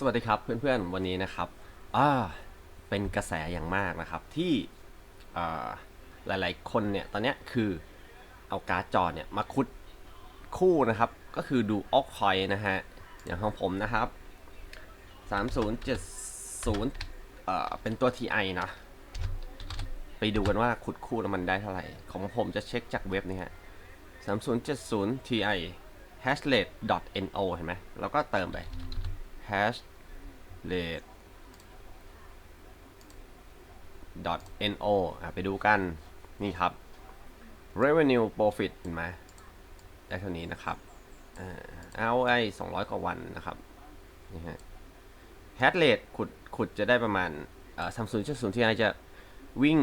สวัสดีครับเพื่อนๆวันนี้นะครับอ่าเป็นกระแสอย่างมากนะครับที่หลายๆคนเนี่ยตอนนี้คือเอาการ์ดจอเนี่ยมาคุดคู่นะครับ ก็คือดูออกคอยนะฮะอย่างของผมนะครับ 3070เอ่อเป็นตัว TI นะไปดูกันว่าขุดคู่แล้วมันได้เท่าไหร่ ของผมจะเช็คจากเว็บนี่ฮะ3070 Ti hashrate no เห็นไหมแล้วก็เติมไป hashrate no อะไปดูกัน นี่ครับ revenue profit เห็นไหมได้เท่านี้นะครับอ่า ROI 200กว่าวันนะครับ นี่ฮะ hash rate ขุดขุดจะได้ประมาณเอ่อ30.0 Ti จะวิ่ง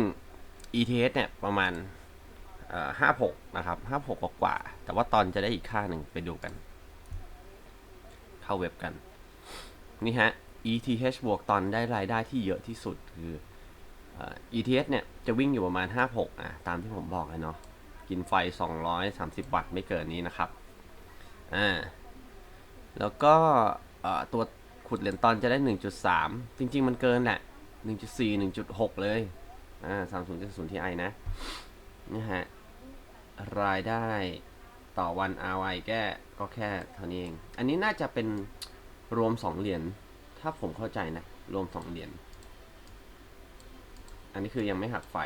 ETH เนี่ย ประมาณเอ่อ56นะครับ56กว่า แต่ว่าตอนจะได้อีกค่าหนึ่งไปดูกัน เข้าเว็บกัน นี่ฮะ ETH บวกตอนได้รายได้ที่เยอะที่สุดคืออ ETH เนี่ยจะวิ่งอยู่ประมาณ 56 อะ ตามที่ผมบอกเลยเนาะ กินไฟ 230 วัตต์ไม่เกินนี้นะครับ อ่า แล้วก็เอ่อตัวขุดเหรียญตอนจะได้ 1.3 จริง ๆ มันเกินแหละ 1.4 1.6 เลย อ่า30.0 Ti นะนี่ฮะ รายได้ต่อวัน RY แก้ก็แค่เท่านี้เอง อันนี้น่าจะเป็น รวม2เหรียญถ้าผมเข้าใจนะ รวม2เหรียญอันนี้คือยังไม่หักไฟ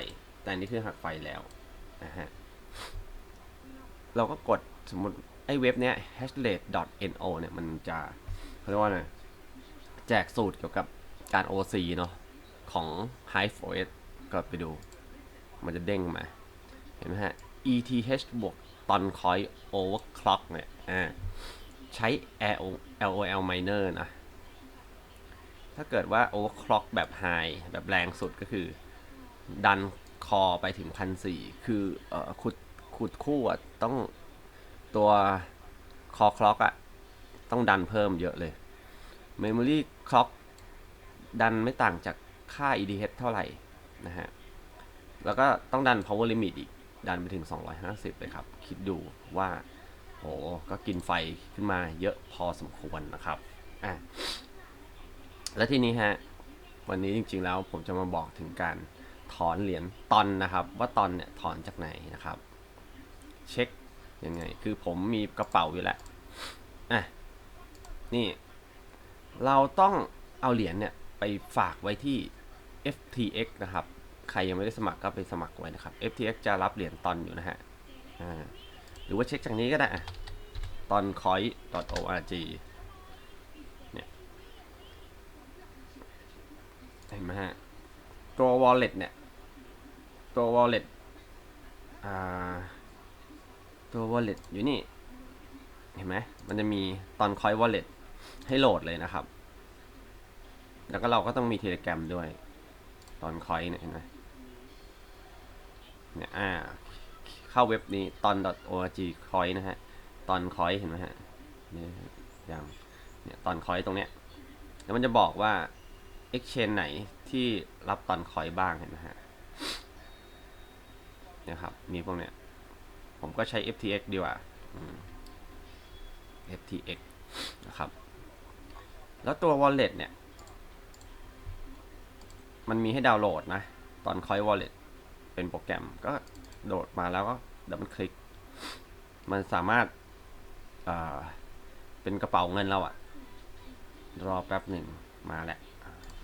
แต่อันนี้คือหักไฟแล้วนะฮะเราก็กดสมมติไอ้เว็บเนี้ย hashrate.no เนี่ยมันจะเขาเรียกว่าไงแจกสูตรเกี่ยวกับการ OC เนาะของ Hive OS ก็ไปดู มันจะเด้งมา เห็นไหมฮะ ETH บวกตอนคอย overclock เนี่ยอ่า ใช้ LOL miner นะ ถ้าเกิดว่า overclock แบบ high แบบแรงสุดก็คือ ดันคอไปถึงพันสี่คือออขุดขุดคู่อะต้องตัวคอคล็อกอะต้องดันเพิ่มเยอะเลย Memory clock ดันไม่ต่างจากค่า EDH เท่าไหร่นะฮะ แล้วก็ต้องดัน power limit อีก ดันไปถึง 250 เลยครับ คิดดูว่า โหก็กินไฟขึ้นมาเยอะพอสมควรนะครับอะแล้วทีนี้ฮะวันนี้จริงๆแล้วผมจะมาบอกถึงการถอนเหรียญตอนนะครับ ว่าตอนเนี่ยถอนจากไหนนะครับ เช็คยังไง คือผมมีกระเป๋าอยู่แล้วอะนี่ เราต้องเอาเหรียญเนี่ยไปฝากไว้ที่ FTX นะครับ ใครยังไม่ได้สมัครก็ไปสมัครไว้นะครับ FTX จะรับเหรียญตอนอยู่นะฮะอ่า รือว่าเช็คจากนี้ก็ได้ตอน coin.org เนี่ยเห็นไหมฮะ ตัว wallet เนี่ย ตัว wallet อ่า ตัว wallet อยู่นี่ เห็นไหม มันจะมีตอน coin wallet ให้โหลดเลยนะครับ แล้วก็เราก็ต้องมี Telegram ด้วย ตอน coin เนี่ยเห็นไหมเนี่ย อ่าเข้าเว็บนี้ตอน .org coin นะฮะ ตอน coin เห็นไหมฮะนี่อย่างเนี่ยตอน coin ตรงเนี้ยแล้วมันจะบอกว่า exchange ไหนที่รับตอน coin บ้างเห็นไหมฮะเนี่ยครับมีพวกเนี้ยผมก็ใช้ FTX ดีกว่า FTX นะครับ แล้วตัว wallet เนี่ย มันมีให้ดาวน์โหลดนะ ตอน coin wallet เป็นโปรแกรมก็ โหลดมาแล้วก็ดับเบิลคลิก มันสามารถอ่าเป็นกระเป๋าเงินเราอะรอแป๊บหนึ่งมาแหละ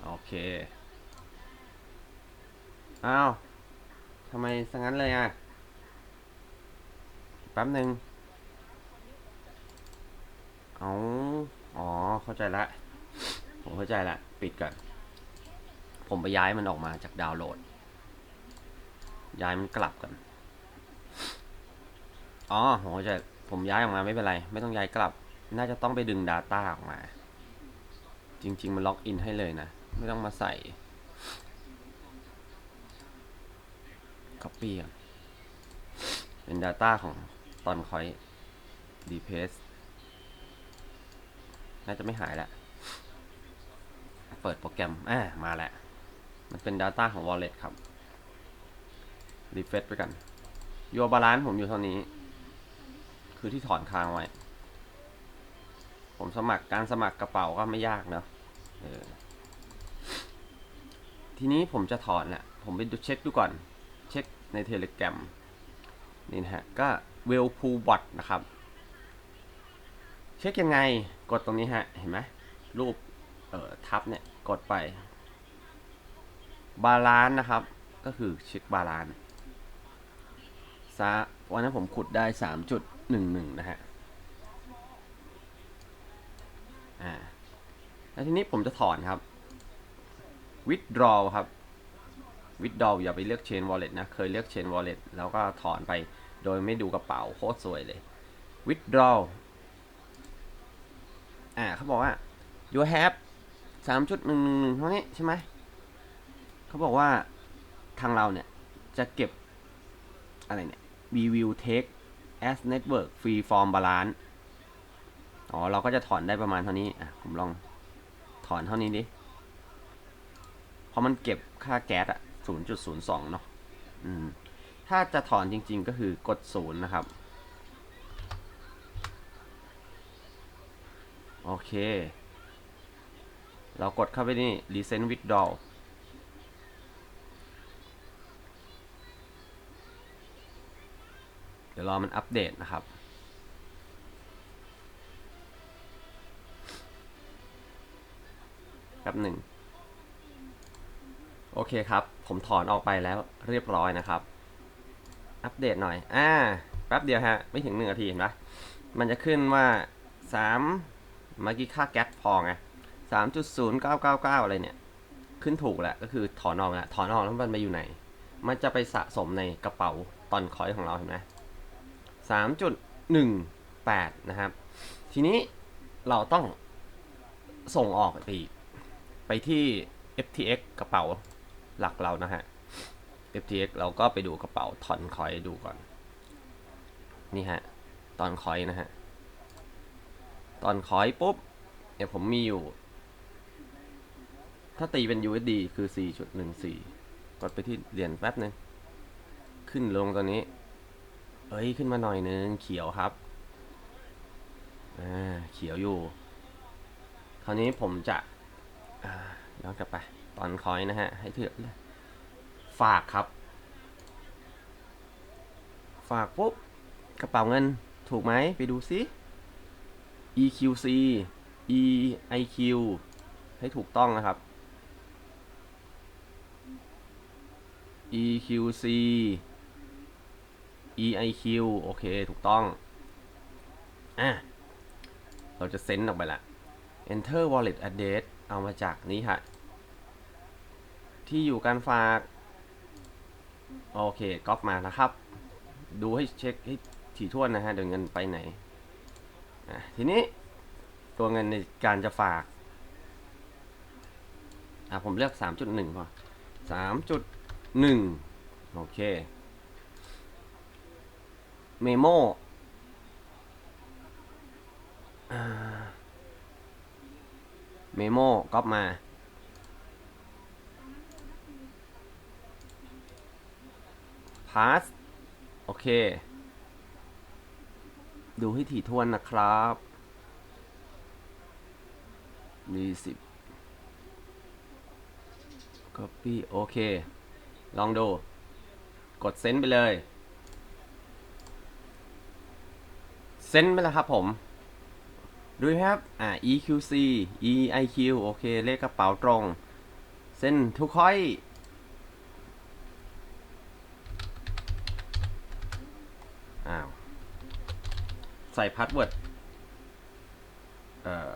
โอเค อ้าวทำไมสังั้นเลยอะแป๊บหนึ่งเอาอ๋อ เข้าใจละ ผมเข้าใจละ ปิดก่อน ผมไปย้ายมันออกมาจากดาวน์โหลด ย้ายมันกลับกัน อ๋อผมเข้าใจผมย้ายออกมาไม่เป็นไร ไม่ต้องย้ายกลับ น่าจะต้องไปดึง Data ออกมา จริง ๆ มันล็อกอินให้เลยนะ ไม่ต้องมาใส่ Copy อะเป็น Data ของตอนคอย d p a s e น่าจะไม่หายแล้ว เปิดโปรแกรมอ่ามาแล้ว มันเป็น Data ของ Wallet ครับ รีเฟซไปกันโยบาลานซ์ผมอยู่เท่านี้ คือที่ถอนค้างไว้ ผมสมัครการสมัครกระเป๋าก็ไม่ยากเนอะเออทีนี้ผมจะถอนแหละผมไปดูเช็คดูก่อน เช็คในเทเล gram นี่นะฮะ ก็เวลพูบอทนะครับ เช็คยังไงกดตรงนี้ฮะ เห็นไหมรูปเอ่อทับเนี่ย กดไป บาลานนะครับ ก็คือเช็คบาลานซะวันนั้นผมขุดได้ 3 จุด 3.11นะฮะ อ่า แล้วทีนี้ผมจะถอนครับ withdraw ครับ withdraw อย่าไปเลือก chain wallet นะ เคยเลือก chain wallet แล้วก็ถอนไปโดยไม่ดูกระเป๋าโคตรสวยเลย withdraw อ่าเขาบอกว่า you have 3.111เท่านี้ใช่ไหม เขาบอกว่าทางเราเนี่ย จะเก็บอะไรเนี่ย we will take as network free from balance อ๋อ เราก็จะถอนได้ประมาณเท่านี้ อะ ผมลองถอนเท่านี้ดิ เพราะมันเก็บค่าแก๊สอะ0.02 เนาะ อืม ถ้าจะถอนจริงๆก็คือกดศูนย์นะครับ โอเค เรากดเข้าไปนี่ recent withdrawal เดี๋ ยวรอมันอัปเดตนะครับแป๊บหนึ่งโอเคครับ ผมถอนออกไปแล้วเรียบร้อยนะครับ อัปเดตหน่อย อ่า แป๊บเดียวฮะ ไม่ถึงหนึ่งนาทีเห็นปะมันจะขึ้นว่าสามเมื่อกี้ค่าแก๊สพอไงสามจุดศูนย์เก้าเก้าเก้าอะไรเนี่ย ขึ้นถูกแหละ ก็คือถอนออกแล้ว ถอนออกแล้วมันไปอยู่ไหน มันจะไปสะสมในกระเป๋าตอนคอยของเราเห็นไหม สามจุดหนึ่งแปดนะครับ ทีนี้เราต้องส่งออกไปอีก ไปที่ FTX กระเป๋าหลักเรานะฮะ FTX เราก็ไปดูกระเป๋าทอนคอยดูก่อน นี่ฮะ ตอนคอยนะฮะ ตอนคอยปุ๊บ เนี่ยผมมีอยู่ ถ้าตีเป็น USD คือ 4.14 กดไปที่เหรียญแป๊บนึง ขึ้นลงตัวนี้ เอ้ยขึ้นมาหน่อยนึงเขียวครับอ่าเขียวอยู่ คราวนี้ผมจะย้อนกลับไปตอนคอยนะฮะ ให้เถือกเลยฝากครับ ฝากปุ๊บ กระเป๋าเงินถูกไหมไปดูซิ EQC EIQ ให้ถูกต้องนะครับ EQC EIQ โอเค ถูกต้อง อะ เราจะเซ็นออกไปละ Enter Wallet Address เอามาจากนี้ฮะ ที่อยู่การฝาก โอเคก๊อปมานะครับ ดูให้เช็คให้ถี่ถ้วนนะฮะ เดี๋ยวเงินไปไหน อะ ทีนี้ตัวเงินในการจะฝาก อะ ผมเลือก 3.1พอ3.1 โอเค เมโมเมโมก๊อปมา พาส โอเค ดูให้ถี่ถ้วนนะครับมีสิบ copy โอเค ลองดู กดเซ็นไปเลย เซ็นไปแล้วครับผม ดูครับ อ่า EQC EIQ โอเค เลขกระเป๋าตรง เซ็นทุกค่อยอ้าว ใส่พาสเวิร์ด เอ่อ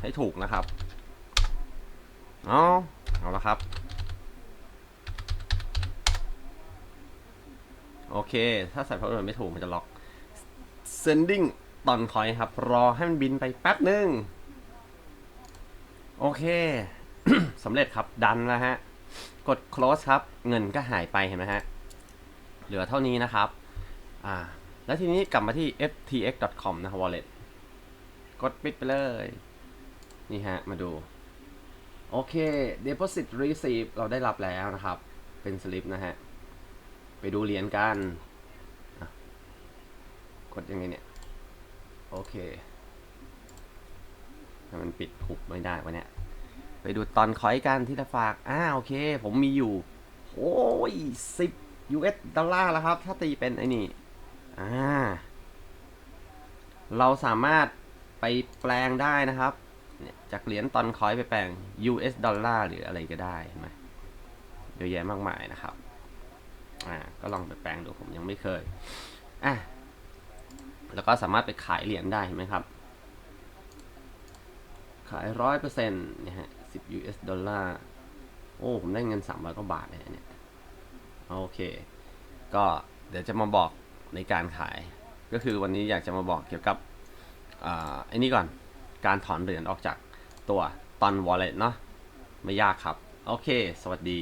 ให้ถูกนะครับ เอาเอาละครับ โอเค ถ้าใส่พาสเวิร์ดไม่ถูกมันจะล็อก sending ตอนคอยครับ รอให้มันบินไปแป๊บหนึ่งโอเคสำเร็จครับดันแล้วฮะ กด close ครับ เงินก็หายไปเห็นไหมฮะ เหลือเท่านี้นะครับ อ่า แล้วทีนี้กลับมาที่ ftx.com นะครับ wallet กดปิดไปเลย นี่ฮะ มาดู โอเค deposit receipt เราได้รับแล้วนะครับ เป็นสลิปนะฮะ ไปดูเหรียญกัน กดยังไงเนี่ย โอเคมันปิดหุบไม่ได้วะเนี่ย ไปดูตอนคอยกันที่จะฝากอ่าโอเค ผมมีอยู่ โอ้ยสิบ US ดอลลาร์แล้วครับ ถ้าตีเป็นไอ้นี่ อ่า เราสามารถไปแปลงได้นะครับจากเหรียญตอนคอยไปแปลง US ดอลลาร์หรืออะไรก็ได้ไหมเยอะแยะมากมายนะครับ อ่า ก็ลองไปแปลงดูผมยังไม่เคย อะ แล้วก็สามารถไปขายเหรียญได้เห็นไหมครับ ขายร้อยเปอร์เซ็นต์นะฮะสิบ US ดอลลาร์ โอ้ ผมได้เงินสามร้อยกว่าบาทเลยเนี่ย โอเค ก็เดี๋ยวจะมาบอกในการขาย ก็คือวันนี้อยากจะมาบอกเกี่ยวกับอ่าไอ้นี่ก่อน การถอนเหรียญออกจากตัวตอน wallet เนาะ ไม่ยากครับ โอเค สวัสดี